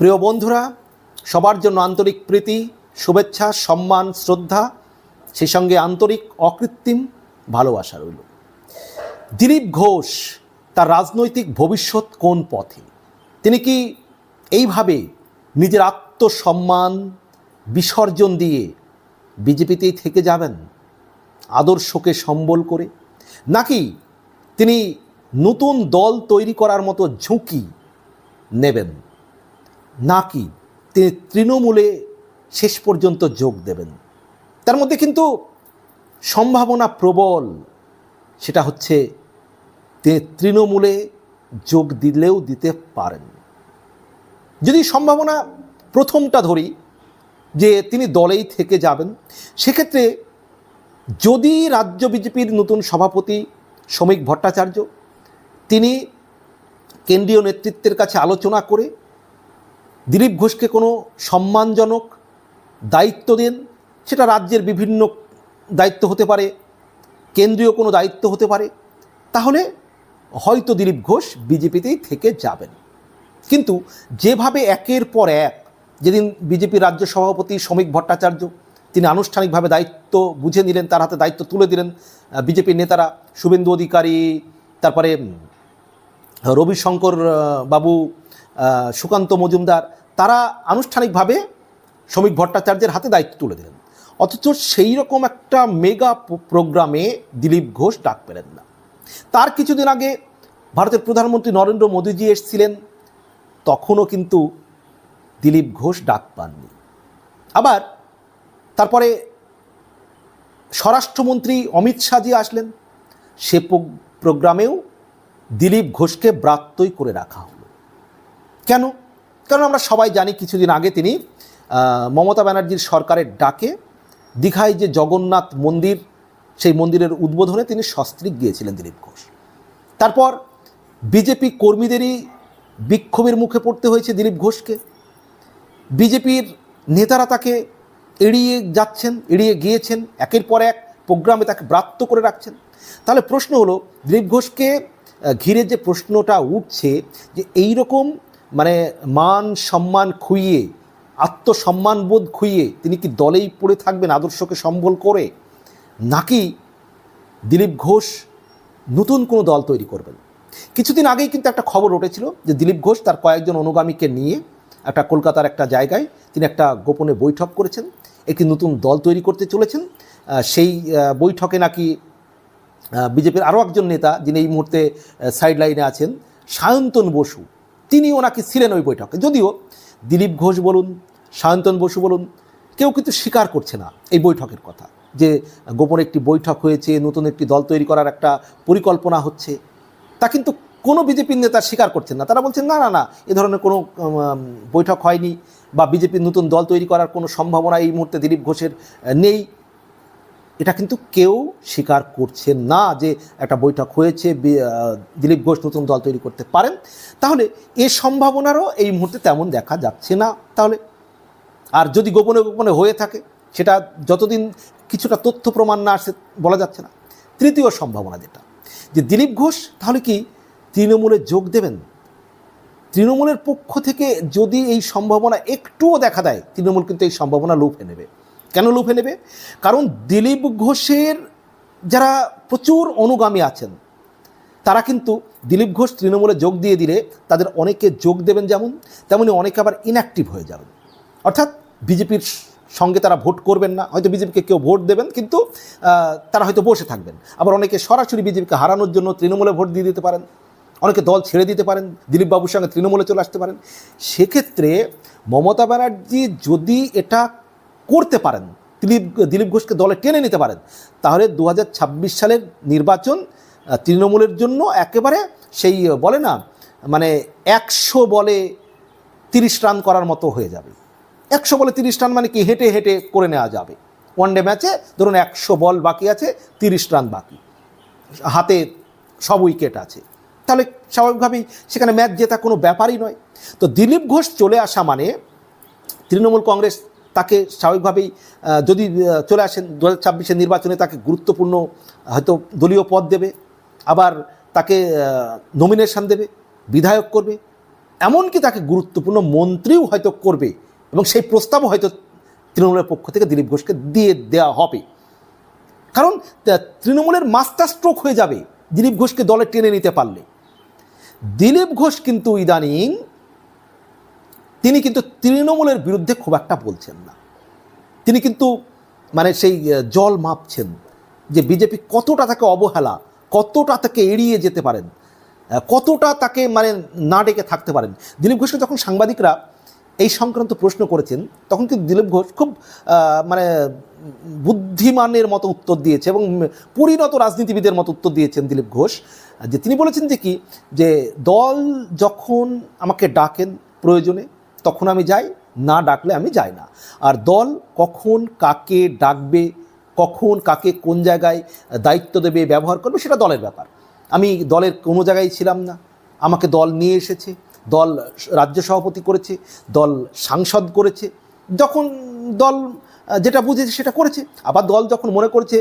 প্রিয় বন্ধুরা, সবার জন্য আন্তরিক প্রীতি, শুভেচ্ছা, সম্মান, শ্রদ্ধা, সেই সঙ্গে আন্তরিক অকৃত্রিম ভালোবাসা রইল। দিলীপ ঘোষ তার রাজনৈতিক ভবিষ্যৎ কোন পথে? তিনি কি এইভাবে নিজের আত্মসম্মান বিসর্জন দিয়ে বিজেপিতেই থেকে যাবেন? আদর্শকে সম্বল করে? নাকি তিনি নতুন দল তৈরি করার মতো ঝুঁকি নেবেন? নাকি তিনি তৃণমূলে শেষ পর্যন্ত যোগ দেবেন? তার মধ্যে কিন্তু সম্ভাবনা প্রবল। সেটা হচ্ছে তিনি তৃণমূলে যোগ দিলেও দিতে পারেন। যদি সম্ভাবনা প্রথমটা ধরি, যে তিনি দলেই থেকে যাবেন, সেক্ষেত্রে যদি রাজ্য বিজেপির নতুন সভাপতি শ্রমিক ভট্টাচার্য, তিনি কেন্দ্রীয় নেতৃত্বের কাছে আলোচনা করে দিলীপ ঘোষকে কোনো সম্মানজনক দায়িত্ব দেন? সেটা রাজ্যের বিভিন্ন দায়িত্ব হতে পারে, কেন্দ্রীয় কোনো দায়িত্ব হতে পারে। তাহলে হয়তো দিলীপ ঘোষ বিজেপিতেই থেকে যাবেন। কিন্তু যেভাবে একের পর এক, যেদিন বিজেপি রাজ্য সভাপতি শ্রমিক ভট্টাচার্য, তিনি আনুষ্ঠানিকভাবে দায়িত্ব বুঝে নিলেন, তার হাতে দায়িত্ব তুলে দিলেন বিজেপির নেতারা শুভেন্দু অধিকারী, তারপরে রবিশঙ্কর বাবু সুকান্ত মজুমদার, তারা আনুষ্ঠানিকভাবে শ্রমিক ভট্টাচার্যের হাতে দায়িত্ব তুলে দিলেন। অথচ সেই রকম একটা মেগা প্রোগ্রামে দিলীপ ঘোষ ডাক পেলেন না। তার কিছুদিন আগে ভারতের প্রধানমন্ত্রী নরেন্দ্র মোদীজি এসছিলেন, তখনও কিন্তু দিলীপ ঘোষ ডাক পাননি। আবার তারপরে স্বরাষ্ট্রমন্ত্রী অমিত শাহজি আসলেন। সে প্রোগ্রামেও দিলীপ ঘোষকে ব্রাত্যই করে রাখা হলো। কেন? কারণ আমরা সবাই জানি কিছুদিন আগে তিনি মমতা ব্যানার্জির সরকারের ডাকে দীঘায় যে জগন্নাথ মন্দির, সেই মন্দিরের উদ্বোধনে তিনি সস্ত্রীক গিয়েছিলেন দিলীপ ঘোষ। তারপর বিজেপি কর্মীদেরই বিক্ষোভের মুখে পড়তে হয়েছে দিলীপ ঘোষকে। বিজেপির নেতারা তাকে এড়িয়ে যাচ্ছেন, এড়িয়ে গিয়েছেন, একের পর এক প্রোগ্রামে তাকে ব্রাত্য করে রাখছেন। তাহলে প্রশ্ন হলো, দিলীপ ঘোষকে ঘিরে যে প্রশ্নটা উঠছে যে এই রকম মানে মান সম্মান খুইয়ে আত্মসম্মানবোধ খুইয়ে তিনি কি দলেই পড়ে থাকবেন আদর্শকে সম্বল করে? নাকি দিলীপ ঘোষ নতুন কোনো দল তৈরি করবেন? কিছুদিন আগেই কিন্তু একটা খবর উঠেছিল যে দিলীপ ঘোষ তার কয়েকজন অনুগামীকে নিয়ে একটা কলকাতার একটা জায়গায় তিনি একটা গোপনে বৈঠক করেছেন, একটি নতুন দল তৈরি করতে চলেছেন। সেই বৈঠকে নাকি বিজেপির আরও একজন নেতা যিনি এই মুহূর্তে সাইড লাইনে আছেন, সায়ন্তন বসু। তিনিও ওনাকে ছিলেন ওই বৈঠকে। যদিও দিলীপ ঘোষ বলুন সায়ন্তন বসু বলুন, কেউ কিন্তু স্বীকার করছে না এই বৈঠকের কথা যে গোপনে একটি বৈঠক হয়েছে, নতুন একটি দল তৈরি করার একটা পরিকল্পনা হচ্ছে। তা কিন্তু কোনো বিজেপির নেতা স্বীকার করছেন না। তারা বলছেন, না না না, এ ধরনের কোনো বৈঠক হয়নি বা বিজেপির নতুন দল তৈরি করার কোনো সম্ভাবনা এই মুহূর্তে দিলীপ ঘোষের নেই। এটা কিন্তু কেউ স্বীকার করছে না যে একটা বৈঠক হয়েছে দিলীপ ঘোষ নতুন দল তৈরি করতে পারেন। তাহলে এ সম্ভাবনারও এই মুহূর্তে তেমন দেখা যাচ্ছে না। তাহলে আর যদি গোপনে গোপনে হয়ে থাকে, সেটা যতদিন কিছুটা তথ্য প্রমাণ না আসে বলা যাচ্ছে না। তৃতীয় সম্ভাবনা যেটা, যে দিলীপ ঘোষ তাহলে কি তৃণমূলে যোগ দেবেন? তৃণমূলের পক্ষ থেকে যদি এই সম্ভাবনা একটুও দেখা দেয়, তৃণমূল কিন্তু এই সম্ভাবনা লুফে নেবে। কেন লুফে নেবে? কারণ দিলীপ ঘোষের যারা প্রচুর অনুগামী আছেন, তারা কিন্তু দিলীপ ঘোষ তৃণমূলে যোগ দিয়ে দিলে তাদের অনেকে যোগ দেবেন যেমন, তেমনি অনেকে আবার ইনঅ্যাক্টিভ হয়ে যাবেন। অর্থাৎ বিজেপির সঙ্গে তারা ভোট করবেন না, হয়তো বিজেপিকে কেউ ভোট দেবেন, কিন্তু তারা হয়তো বসে থাকবেন। আবার অনেকে সরাসরি বিজেপিকে হারানোর জন্য তৃণমূলে ভোট দিয়ে দিতে পারেন, অনেকে দল ছেড়ে দিতে পারেন, দিলীপবাবুর সঙ্গে তৃণমূলে চলে আসতে পারেন। সেক্ষেত্রে মমতা ব্যানার্জি যদি এটা করতে পারেন। দিলীপ দিলীপ ঘোষকে দলে টেনে নিতে পারেন। তাহলে দু হাজার ছাব্বিশ সালের নির্বাচন তৃণমূলের জন্য একেবারে সেই বলে না মানে একশো বলে তিরিশ রান করার মতো হয়ে যাবে। একশো বলে তিরিশ রান মানে কি? হেঁটে হেঁটে করে নেওয়া যাবে। ওয়ান ডে ম্যাচে ধরুন একশো বল বাকি আছে, তিরিশ রান বাকি। হাতে সব উইকেট আছে। তাহলে স্বাভাবিকভাবেই সেখানে ম্যাচ জেতা কোনো ব্যাপারই নয়। তো দিলীপ ঘোষ চলে আসা মানে তৃণমূল কংগ্রেস তাকে স্বাভাবিকভাবেই যদি চলে আসেন দু হাজার নির্বাচনে, তাকে গুরুত্বপূর্ণ হয়তো দলীয় পদ দেবে, আবার তাকে নমিনেশন দেবে, বিধায়ক করবে, এমনকি তাকে গুরুত্বপূর্ণ মন্ত্রীও হয়তো করবে, এবং সেই প্রস্তাবও হয়তো তৃণমূলের পক্ষ থেকে দিলীপ ঘোষকে দিয়ে দেওয়া হবে। কারণ তৃণমূলের মাস্টার স্ট্রোক হয়ে যাবে, দিলীপ ঘোষকে দলে টেনে নিতে পারলে। দিলীপ ঘোষ কিন্তু ইদানিং তিনি কিন্তু তৃণমূলের বিরুদ্ধে খুব একটা বলছেন না। তিনি কিন্তু মানে সেই জল মাপছেন যে বিজেপি কতটা তাকে অবহেলা, কতটা তাকে এড়িয়ে যেতে পারেন কতটা তাকে মানে না ডেকে থাকতে পারেন। দিলীপ ঘোষকে যখন সাংবাদিকরা এই সংক্রান্ত প্রশ্ন করেছেন, তখন কিন্তু দিলীপ ঘোষ খুব মানে বুদ্ধিমানের মতো উত্তর দিয়েছে এবং পরিণত রাজনীতিবিদের মতো উত্তর দিয়েছেন দিলীপ ঘোষ। যে তিনি বলেছেন যে কি, যে দল যখন আমাকে ডাকেন প্রয়োজনে তখন আমি যাই, না ডাকলে আমি যাই না। আর দল কখন কাকে ডাকবে, কখন কাকে কোন জায়গায় দায়িত্ব দেবে, ব্যবহার করবে, সেটা দলের ব্যাপার। আমি দলের কোনো জায়গায় ছিলাম না। আমাকে দল নিয়ে এসেছে, দল রাজ্য সভাপতি করেছে, দল সাংসদ করেছে। যখন দল যেটা বুঝেছে সেটা করেছে। আবার দল যখন মনে করেছে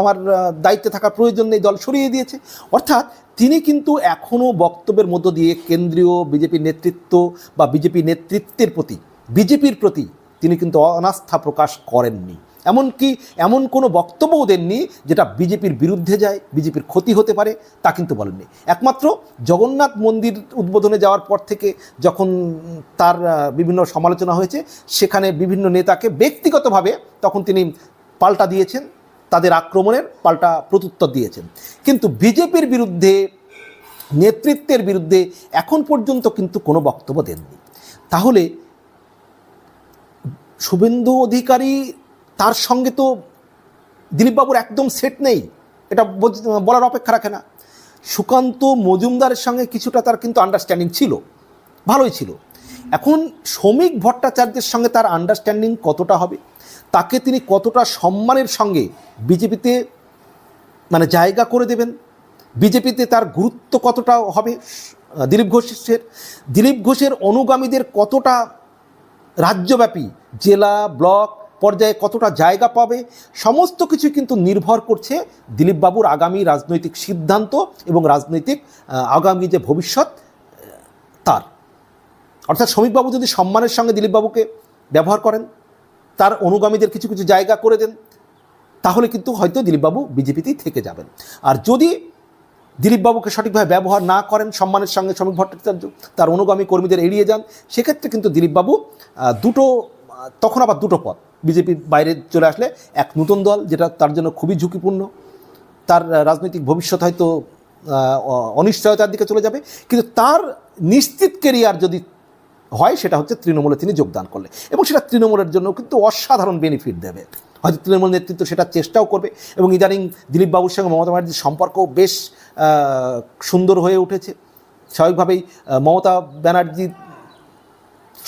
আমার দায়িত্বে থাকার প্রয়োজন নেই, দল সরিয়ে দিয়েছে। অর্থাৎ তিনি কিন্তু এখনও বক্তব্যের মধ্য দিয়ে কেন্দ্রীয় বিজেপি নেতৃত্ব বা বিজেপি নেতৃত্বের প্রতি, বিজেপির প্রতি তিনি কিন্তু অনাস্থা প্রকাশ করেননি। এমনকি এমন কোনো বক্তব্যও দেননি যেটা বিজেপির বিরুদ্ধে যায়, বিজেপির ক্ষতি হতে পারে, তা কিন্তু বলেননি। একমাত্র জগন্নাথ মন্দির উদ্বোধনে যাওয়ার পর থেকে যখন তার বিভিন্ন সমালোচনা হয়েছে, সেখানে বিভিন্ন নেতাকে ব্যক্তিগতভাবে তখন তিনি পাল্টা দিয়েছেন, তাদের আক্রমণের পাল্টা প্রত্যুত্তর দিয়েছেন। কিন্তু বিজেপির বিরুদ্ধে, নেতৃত্বের বিরুদ্ধে এখন পর্যন্ত কিন্তু কোনো বক্তব্য দেননি। তাহলে শুভেন্দু অধিকারী তার সঙ্গে তো দিলীপবাবুর একদম সেট নেই। এটা বলার অপেক্ষা রাখে না। সুকান্ত মজুমদারের সঙ্গে কিছুটা তার কিন্তু আন্ডারস্ট্যান্ডিং ছিল। ভালোই ছিল। এখন শ্রমিক ভট্টাচার্যের সঙ্গে তার আন্ডারস্ট্যান্ডিং কতটা হবে? তাকে তিনি কতটা সম্মানের সঙ্গে বিজেপিতে মানে জায়গা করে দেবেন? বিজেপিতে তার গুরুত্ব কতটা হবে? দিলীপ ঘোষের দিলীপ ঘোষের অনুগামীদের কতটা রাজ্যব্যাপী জেলা, ব্লক পর্যায়ে কতটা জায়গা পাবে, সমস্ত কিছু কিন্তু নির্ভর করছে দিলীপবাবুর আগামী রাজনৈতিক সিদ্ধান্ত এবং রাজনৈতিক আগামী যে ভবিষ্যৎ তার। অর্থাৎ শ্রমিকবাবু যদি সম্মানের সঙ্গে দিলীপবাবুকে ব্যবহার করেন, তার অনুগামীদের কিছু কিছু জায়গা করে দেন, তাহলে কিন্তু হয়তো দিলীপবাবু বিজেপিতেই থেকে যাবেন। আর যদি দিলীপবাবুকে সঠিকভাবে ব্যবহার না করেন, সম্মানের সঙ্গে শ্রমিক ভট্টাচার্য, তার অনুগামী কর্মীদের এড়িয়ে যান, সেক্ষেত্রে কিন্তু দিলীপবাবু দুটো তখন আবার দুটো পথ। বিজেপির বাইরে চলে আসলে এক নতুন দল, যেটা তার জন্য খুবই ঝুঁকিপূর্ণ। তার রাজনৈতিক ভবিষ্যৎ হয়তো অনিশ্চয়তার দিকে চলে যাবে। কিন্তু তার নিশ্চিত কেরিয়ার যদি হয়, সেটা হচ্ছে তৃণমূলে তিনি যোগদান করলে। এবং সেটা তৃণমূলের জন্য কিন্তু অসাধারণ বেনিফিট দেবে। হয়তো তৃণমূল নেতৃত্ব সেটা চেষ্টাও করবে। এবং ইদানিং দিলীপ বাবুর সঙ্গে মমতা ব্যানার্জির সম্পর্ক বেশ সুন্দর হয়ে উঠেছে। স্বাভাবিকভাবেই মমতা ব্যানার্জির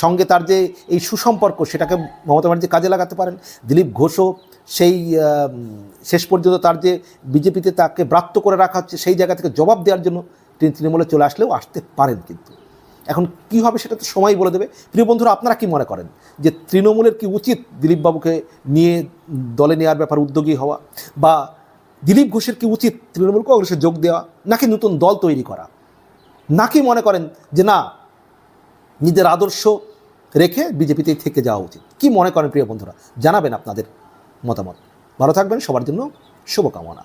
সঙ্গে তার যে এই সুসম্পর্ক সেটাকে মমতা ব্যানার্জি কাজে লাগাতে পারেন। দিলীপ ঘোষও সেই শেষ পর্যন্ত তার যে বিজেপিতে তাকে ব্রাত্য করে রাখা হচ্ছে, সেই জায়গা থেকে জবাব দেওয়ার জন্য তিনি তৃণমূলে চলে আসলেও আসতে পারেন কিন্তু। এখন কী হবে সেটা তো সময় বলে দেবে। প্রিয় বন্ধুরা, আপনারা কি মনে করেন যে তৃণমূলের কি উচিত দিলীপবাবুকে নিয়ে দলে নেওয়ার ব্যাপার, উদ্যোগী হওয়া? বা দিলীপ ঘোষের কি উচিত তৃণমূল কংগ্রেসে যোগ দেওয়া, নাকি নতুন দল তৈরি করা? নাকি মনে করেন যে না, নিজের আদর্শ রেখে বিজেপিতেই থেকে যাওয়া উচিত। কি মনে করেন প্রিয় বন্ধুরা? জানাবেন আপনাদের মতামত। ভালো থাকবেন, সবার জন্য শুভকামনা।